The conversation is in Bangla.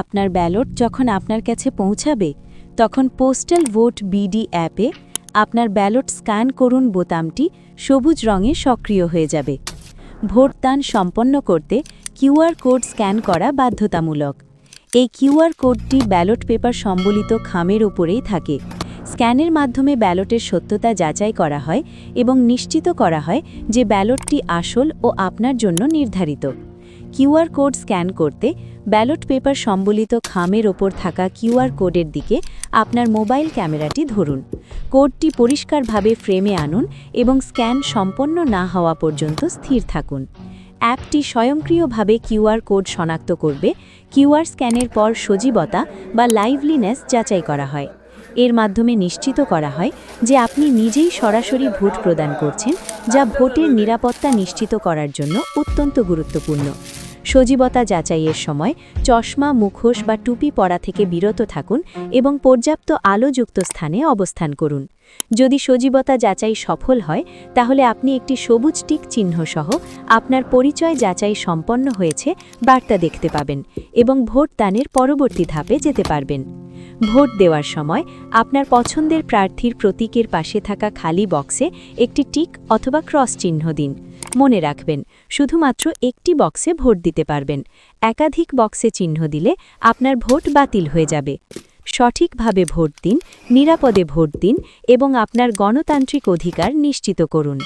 আপনার ব্যালট যখন আপনার কাছে পৌঁছাবে, তখন পোস্টাল ভোট বিডি অ্যাপে আপনার ব্যালট স্ক্যান করুন বোতামটি সবুজ রঙে সক্রিয় হয়ে যাবে। ভোটদান সম্পন্ন করতে কিউআর কোড স্ক্যান করা বাধ্যতামূলক। এই কিউআর কোডটি ব্যালট পেপার সম্বলিত খামের উপরেই থাকে। স্ক্যানের মাধ্যমে ব্যালটের সত্যতা যাচাই করা হয় এবং নিশ্চিত করা হয় যে ব্যালটটি আসল ও আপনার জন্য নির্ধারিত। কিউআর কোড স্ক্যান করতে ব্যালট পেপার সম্বলিত খামের ওপর থাকা কিউআর কোডের দিকে আপনার মোবাইল ক্যামেরাটি ধরুন। কোডটি পরিষ্কারভাবে ফ্রেমে আনুন এবং স্ক্যান সম্পন্ন না হওয়া পর্যন্ত স্থির থাকুন। অ্যাপটি স্বয়ংক্রিয়ভাবে কিউআর কোড শনাক্ত করবে। কিউআর স্ক্যানের পর সজীবতা বা লাইভলিনেস যাচাই করা হয়। এর মাধ্যমে নিশ্চিত করা হয় যে আপনি নিজেই সরাসরি ভোট প্রদান করছেন, যা ভোটের নিরাপত্তা নিশ্চিত করার জন্য অত্যন্ত গুরুত্বপূর্ণ। সজীবতা যাচাইয়ের সময় চশমা, মুখোশ বা টুপি পরা থেকে বিরত থাকুন এবং পর্যাপ্ত আলোযুক্ত স্থানে অবস্থান করুন। যদি সজীবতা যাচাই সফল হয়, তাহলে আপনি একটি সবুজ টিক চিহ্ন সহ আপনার পরিচয় যাচাই সম্পন্ন হয়েছে, বার্তা দেখতে পাবেন এবং ভোটদানের পরবর্তী ধাপে যেতে পারবেন। ভোট দেওয়ার সময় আপনার পছন্দের প্রার্থীর প্রতীকের পাশে থাকা খালি বক্সে একটি টিক অথবা ক্রস চিহ্ন দিন। মনে রাখবেন, শুধুমাত্র একটি বক্সে ভোট দিতে পারবেন। একাধিক বক্সে চিহ্ন দিলে আপনার ভোট বাতিল হয়ে যাবে। সঠিকভাবে ভোট দিন, নিরাপদে ভোট দিন এবং আপনার গণতান্ত্রিক অধিকার নিশ্চিত করুন।